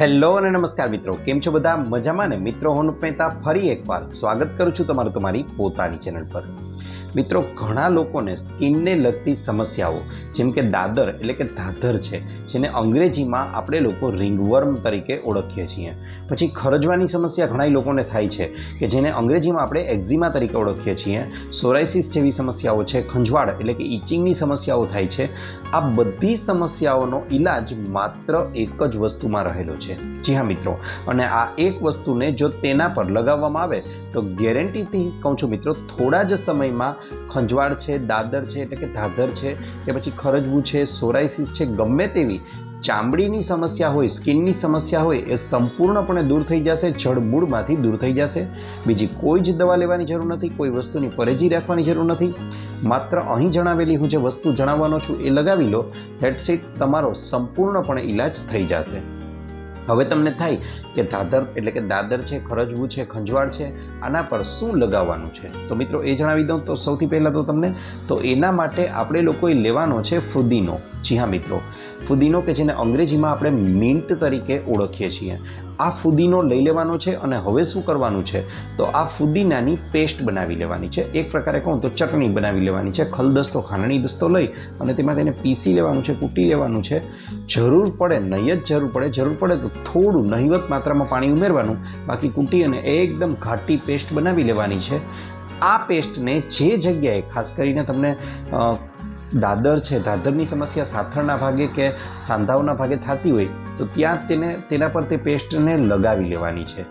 Hello અને નમસ્કાર મિત્રો, કેમ છો બધા? મજામાં ને? મિત્રો, હું મહેતા ફરી એકવાર સ્વાગત કરું છું તમારું તમારી પોતાની ચેનલ પર. મિત્રો, ઘણા લોકોને સ્કિનને લગતી સમસ્યાઓ, જેમ કે દાદર, એટલે કે ધાધર છે, જેને અંગ્રેજીમાં આપણે લોકો રિંગવર્મ તરીકે ઓળખીએ છીએ. પછી ખરજવાની સમસ્યા ઘણા લોકોને થાય છે, કે જેને અંગ્રેજીમાં આપણે એક્ઝિમા તરીકે ઓળખીએ છીએ. સોરાઇસિસ જેવી સમસ્યાઓ છે, ખંજવાળ, એટલે કે ઇચિંગની સમસ્યાઓ થાય છે. આ બધી સમસ્યાઓનો ઈલાજ માત્ર એક જ વસ્તુમાં રહેલો છે. જી હા, મિત્રો. અને આ એક વસ્તુને જો તેના પર લગાવવામાં આવે, તો ગેરંટીથી કહું છું મિત્રો, થોડા જ સમયમાં ખંજવાળ છે, દાદર છે, એટલે કે ધાધર છે, કે પછી ખરજવું છે સોરાઇસિસ છે, ગમે તેવી ચામડીની સમસ્યા હોય, સ્કિનની સમસ્યા હોય, એ સંપૂર્ણપણે દૂર થઈ જશે, જડમૂળમાંથી દૂર થઈ જશે. બીજી કોઈ જ દવા લેવાની જરૂર નથી, કોઈ વસ્તુની પરેજી રાખવાની જરૂર નથી. માત્ર અહીં જણાવેલી હું જે વસ્તુ જણાવવાનો છું, એ લગાવી લો ધેટ્સ ઇટ તમારો સંપૂર્ણપણે ઈલાજ થઈ જશે. હવે તમને થાય કે દાદર એટલે કે દાદર છે, ખરજવું છે, ખંજવાળ છે, આના પર શું લગાવવાનું છે? તો મિત્રો એ જણાવી દઉં તો સૌથી પહેલાં તો તમને, તો એના માટે આપણે લોકોએ લેવાનો છે ફુદીનો. જી હા મિત્રો, ફુદીનો કે જેને અંગ્રેજીમાં આપણે મિન્ટ તરીકે ઓળખીએ છીએ. આ ફુદીનો લઈ લેવાનો છે અને હવે શું કરવાનું છે? તો આ ફુદીનાની પેસ્ટ બનાવી લેવાની છે. એક પ્રકારે કહું તો ચટણી બનાવી લેવાની છે ખલદસ્તો ખાંડણી દસ્તો લઈ અને તેમાં તેને પીસી લેવાનું છે, કૂટી લેવાનું છે. જરૂર પડે, નહીં જ જરૂર પડે જરૂર પડે તો થોડું નહિવત માત્રામાં પાણી ઉમેરવાનું. બાકી કૂટી અને એકદમ ઘાટી પેસ્ટ બનાવી લેવાની છે. આ પેસ્ટને જે જગ્યાએ, ખાસ કરીને તમને દાદર છે, દાદરની સમસ્યા સાથળના ભાગે કે સાંધાઓના ભાગે થતી હોય, તો ત્યાં તેને, તેના પર તે પેસ્ટને લગાવી લેવાની છે.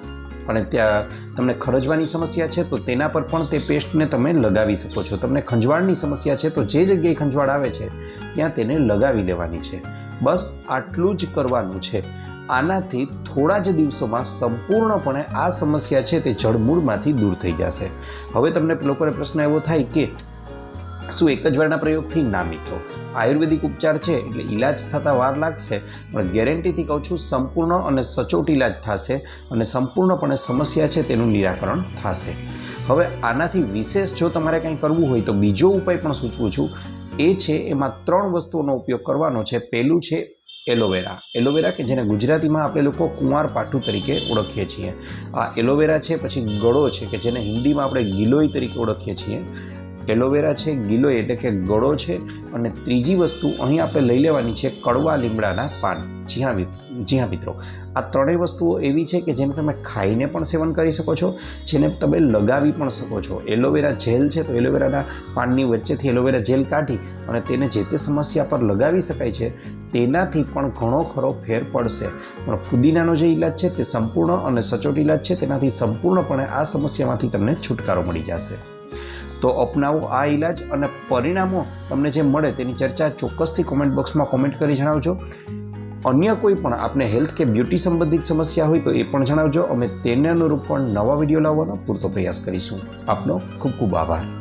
અને ત્યાં તમને ખરજવાની સમસ્યા છે, તો તેના પર પણ તે પેસ્ટને તમે લગાવી શકો છો. તમને ખંજવાળની સમસ્યા છે, તો જે જગ્યાએ ખંજવાળ આવે છે, ત્યાં તેને લગાવી દેવાની છે. બસ આટલું જ કરવાનું છે. આનાથી થોડા જ દિવસોમાં સંપૂર્ણપણે આ સમસ્યા છે તે જળમૂળમાંથી દૂર થઈ જશે. હવે તમને લોકોને પ્રશ્ન એવો થાય કે શું એક જ વારના પ્રયોગથી ના મિત્રો? આયુર્વેદિક ઉપચાર છે એટલે ઈલાજ થતાં વાર લાગશે, પણ ગેરંટીથી કહું છું સંપૂર્ણ અને સચોટ ઈલાજ થશે અને સંપૂર્ણપણે સમસ્યા છે તેનું નિરાકરણ થશે. હવે આનાથી વિશેષ જો તમારે કંઈ કરવું હોય તો બીજો ઉપાય પણ સૂચવું છું. એ છે એમાં ત્રણ વસ્તુઓનો ઉપયોગ કરવાનો છે. પહેલું છે એલોવેરા. એલોવેરા કે જેને ગુજરાતીમાં આપણે લોકો કુંવાર પાઠું તરીકે ઓળખીએ છીએ. આ એલોવેરા છે, પછી ગળો છે, કે જેને હિન્દીમાં આપણે ગિલોય તરીકે ઓળખીએ છીએ. એલોવેરા છે, ગિલોય એટલે કે ગળો છે અને ત્રીજી વસ્તુ અહીં આપણે લઈ લેવાની છે કડવા લીમડાના પાન. જી હા જી હા મિત્રો. આ ત્રણેય વસ્તુઓ એવી છે કે જેને તમે ખાઈને પણ સેવન કરી શકો છો, જેને તમે લગાવી પણ શકો છો. એલોવેરા જેલ છે તો એલોવેરાના પાનની વચ્ચેથી એલોવેરા જેલ કાઢી અને તેને જે તે સમસ્યા પર લગાવી શકાય છે, તેનાથી પણ ઘણો ખરો ફેર પડશે. પણ ફુદીનાનો જે ઈલાજ છે તે સંપૂર્ણ અને સચોટ ઈલાજ છે, તેનાથી સંપૂર્ણપણે આ સમસ્યામાંથી તમને છુટકારો મળી જશે. તો અપનાવો આ ઈલાજ અને પરિણામો તમને જે મળે તેની ચર્ચા ચોક્કસથી કોમેન્ટ બોક્સમાં કોમેન્ટ કરી જણાવજો. અન્ય કોઈ પણ આપને હેલ્થ કે બ્યુટી સંબંધિત સમસ્યા હોય તો એ પણ જણાવજો. અમે તેને અનુરૂપ પણ નવા વીડિયો લાવવાનો પૂરતો પ્રયાસ કરીશું. આપનો ખૂબ ખૂબ આભાર.